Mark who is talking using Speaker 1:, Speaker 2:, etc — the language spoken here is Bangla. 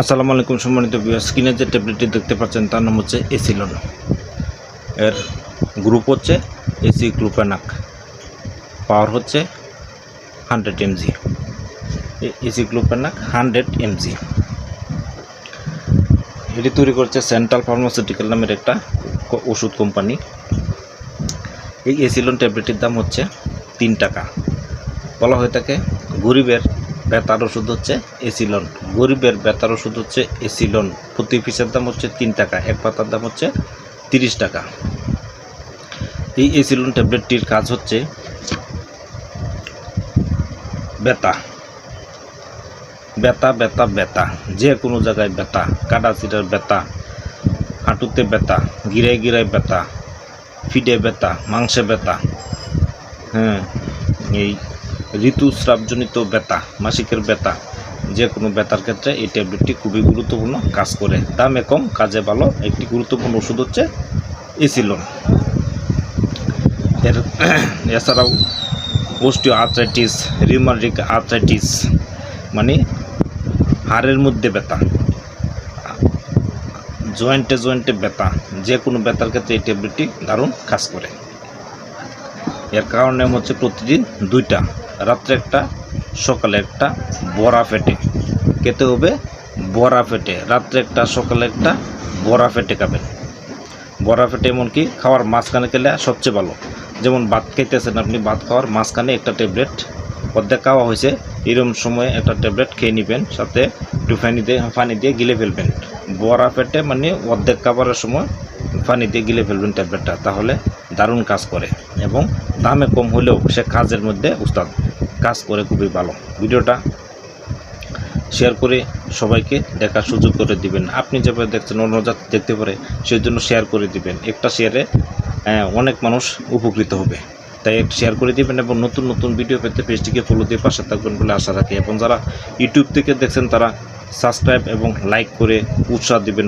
Speaker 1: আসসালামু আলাইকুম, সম্মানিত বিয়ার স্ক্রিনে যে ট্যাবলেটটি দেখতে পাচ্ছেন, তার নাম হচ্ছে এসিলন এর গ্রুপ হচ্ছে এসি গ্লুপানাক পাওয়ার হচ্ছে হান্ড্রেড এমজি এসি গ্লুপানাক হান্ড্রেড এমজি এটি তৈরি করছে সেন্ট্রাল ফার্মাসিউটিক্যাল নামের একটা ওষুধ কোম্পানি এই এসিলন ট্যাবলেটটির দাম হচ্ছে তিন টাকা। বলা হয়ে থাকে গরিবের ব্যথার ওষুধ হচ্ছে এসিলন। গরিবের ব্যথার ওষুধ হচ্ছে এসিলন। প্রতি পিসের দাম হচ্ছে তিন টাকা, এক পাতার দাম হচ্ছে তিরিশ টাকা। এই এসিলন ট্যাবলেটটির কাজ হচ্ছে ব্যথা ব্যথা ব্যথা ব্যথা যে কোনো জায়গায় ব্যথা কাটা কাটাচিটার ব্যথা হাঁটুতে ব্যথা গিরায় গিরায় ব্যথা ফিডে ব্যথা মাংসে ব্যথা হ্যাঁ এই ঋতুস্রাবজনিত ব্যথা, মাসিকের ব্যথা, যে কোনো ব্যথার ক্ষেত্রে এই ট্যাবলেটটি খুবই গুরুত্বপূর্ণ কাজ করে। দামে কম কাজে ভালো। একটি গুরুত্বপূর্ণ ওষুধ হচ্ছে এসিলন। এর এছাড়াও পোস্টিও আর্থ্রাইটিস রিউমাটিক আর্থ্রাইটিস মানে হাড়ের মধ্যে ব্যথা, জয়েন্টে জয়েন্টে ব্যথা, যে কোনো ব্যথার ক্ষেত্রে এই ট্যাবলেটটি দারুণ কাজ করে। এর কারণে হচ্ছে প্রতিদিন দুইটা। রাত্রে একটা, সকালে একটা, বড়া ফেটে। খেতে হবে বড়া ফেটে। রাত্রে একটা, সকালে একটা, বড়া ফেটে খাবেন। বড়া ফেটে এমনকি খাওয়ার মাঝখানে খেলে সবচেয়ে ভালো। যেমন ভাত খাইতেছেন আপনি, ভাত খাওয়ার মাঝখানে একটা ট্যাবলেট, অর্ধেক খাওয়া হয়েছে এরকম সময়ে একটা ট্যাবলেট খেয়ে নেবেন, সাথে একটু পানি দিয়ে ফানি দিয়ে গিলে ফেলবেন। বড়া পেটে মানে অর্ধেক খাবারের সময় পানি দিয়ে গিলে ফেলবেন ট্যাবলেটটা, তাহলে দারুণ কাজ করে এবং দামে কম হলেও সে কাজের মধ্যে উস্তাদ কাজ করে খুবই ভালো। ভিডিওটা শেয়ার করে সবাইকে দেখার সুযোগ করে দিবেন। আপনি যেভাবে দেখছেন অন্য জাতি দেখতে পারে, সেই জন্য শেয়ার করে দিবেন। একটা শেয়ারে অনেক মানুষ উপকৃত হবে। তাই শেয়ার করে দিবেন এবং নতুন নতুন ভিডিও পেতে পেজটিকে ফলো দিয়ে পাশে থাকবেন বলে আশা রাখি। এবং যারা ইউটিউব থেকে দেখছেন, তারা সাবস্ক্রাইব এবং লাইক করে উৎসাহ দিবেন।